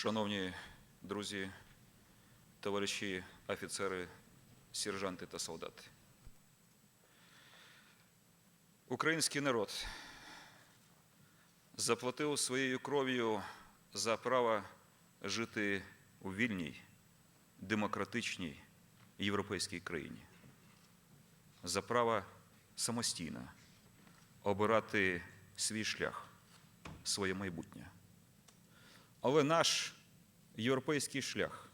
Шановні друзі, товариші, офіцери, сержанти та солдати. Український народ заплатив своєю кров'ю за право жити у вільній, демократичній європейській країні, за право самостійно обирати свій шлях, своє майбутнє. Але наш європейський шлях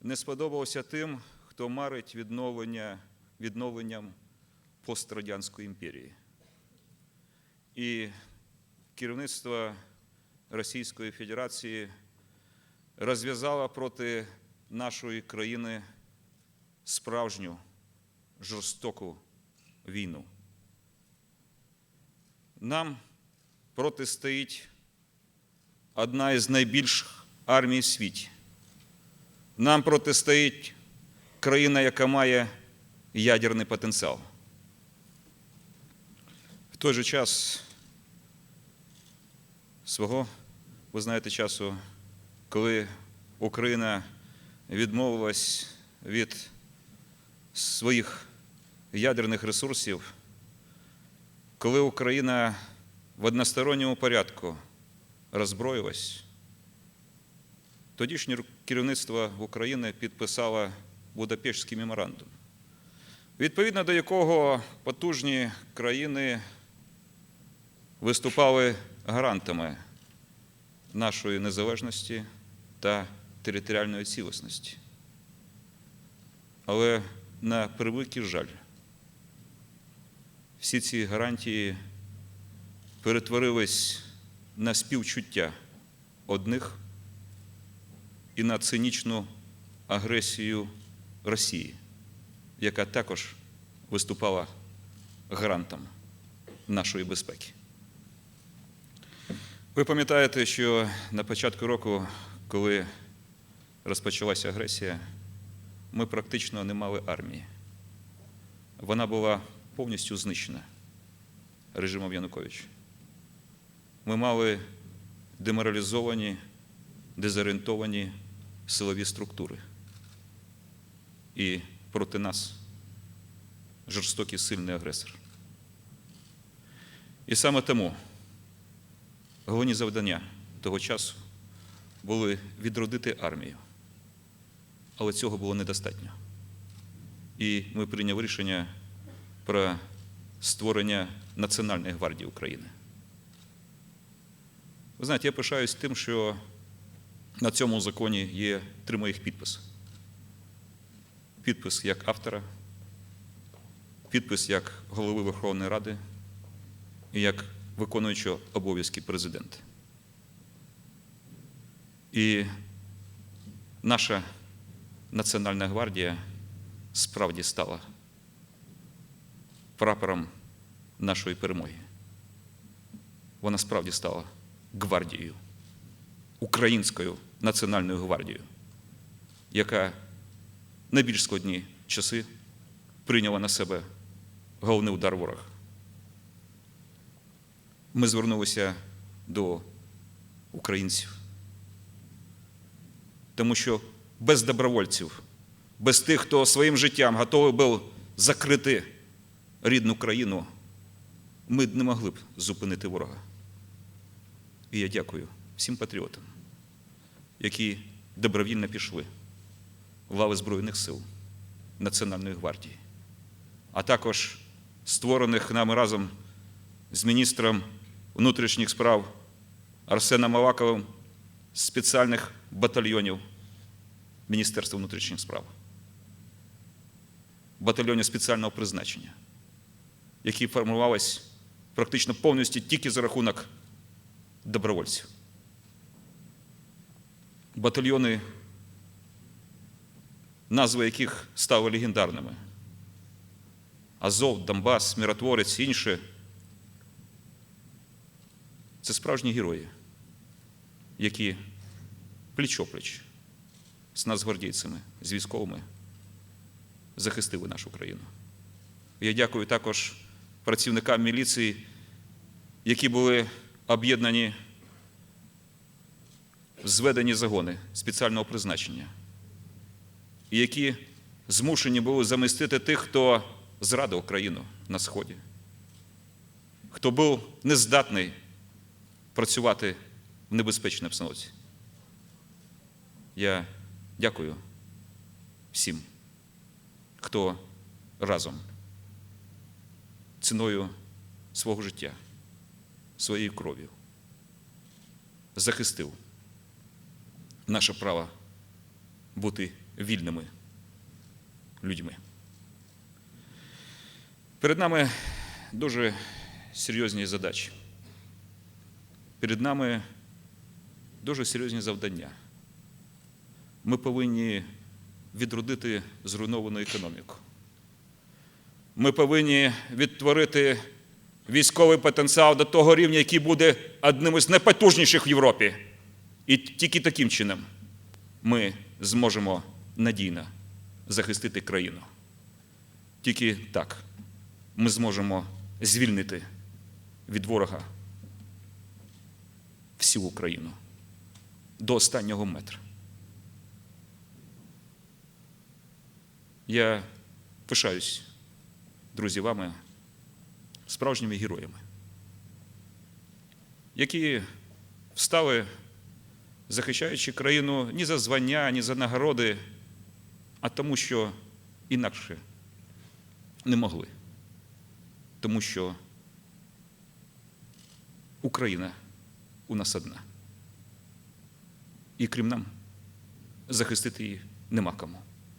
не сподобався тим, хто марить відновлення, відновленням пострадянської імперії. І керівництво Російської Федерації розв'язало проти нашої країни справжню жорстоку війну. Нам протистоїть одна із найбільших армій в світі. Нам протистоїть країна, яка має ядерний потенціал. В той же час свого, ви знаєте, часу, коли Україна відмовилась від своїх ядерних ресурсів, коли Україна в односторонньому порядку роззброїлась, тодішнє керівництво України підписало Будапештський меморандум, відповідно до якого потужні країни виступали гарантами нашої незалежності та територіальної цілісності. Але на превеликий жаль, всі ці гарантії перетворились на співчуття одних і на цинічну агресію Росії, яка також виступала гарантом нашої безпеки. Ви пам'ятаєте, що на початку року, коли розпочалася агресія, ми практично не мали армії. Вона була повністю знищена режимом Януковича. Ми мали деморалізовані, дезорієнтовані силові структури. І проти нас жорстокий сильний агресор. І саме тому головні завдання того часу були відродити армію. Але цього було недостатньо. І ми прийняли рішення про створення Національної гвардії України. Ви знаєте, я пишаюсь тим, що на цьому законі є три моїх підписи. Підпис як автора, підпис як голови Верховної Ради і як виконуючого обов'язки президента. І наша Національна гвардія справді стала прапором нашої перемоги. Вона справді стала гвардією, українською національною гвардією, яка на більш складні часи прийняла на себе головний удар ворога. Ми звернулися до українців, тому що без добровольців, без тих, хто своїм життям готовий був закрити рідну країну, ми не могли б зупинити ворога. І я дякую всім патріотам, які добровільно пішли в лави Збройних сил Національної гвардії, а також створених нами разом з міністром внутрішніх справ Арсеном Аваковим спеціальних батальйонів Міністерства внутрішніх справ, батальйонів спеціального призначення, які формувались практично повністю тільки за рахунок добровольців. Батальйони, назви яких стали легендарними. Азов, Донбас, Миротворець, інші. Це справжні герої, які пліч-опліч з нацгвардійцями, з військовими захистили нашу країну. Я дякую також працівникам міліції, які були об'єднані зведені загони спеціального призначення, які змушені були замістити тих, хто зрадив країну на Сході, хто був нездатний працювати в небезпечній обстановці. Я дякую всім, хто разом ціною свого життя, своєю кров'ю захистив наше право бути вільними людьми. Перед нами дуже серйозні задачі. Перед нами дуже серйозні завдання. Ми повинні відродити зруйновану економіку. Ми повинні відтворити військовий потенціал до того рівня, який буде одним із найпотужніших в Європі. І тільки таким чином ми зможемо надійно захистити країну. Тільки так ми зможемо звільнити від ворога всю Україну до останнього метра. Я пишаюсь, друзі, вами, справжніми героями, які встали, захищаючи країну ні за звання, ні за нагороди, а тому, що інакше не могли. Тому що Україна у нас одна. І крім нам, захистити її нема кому.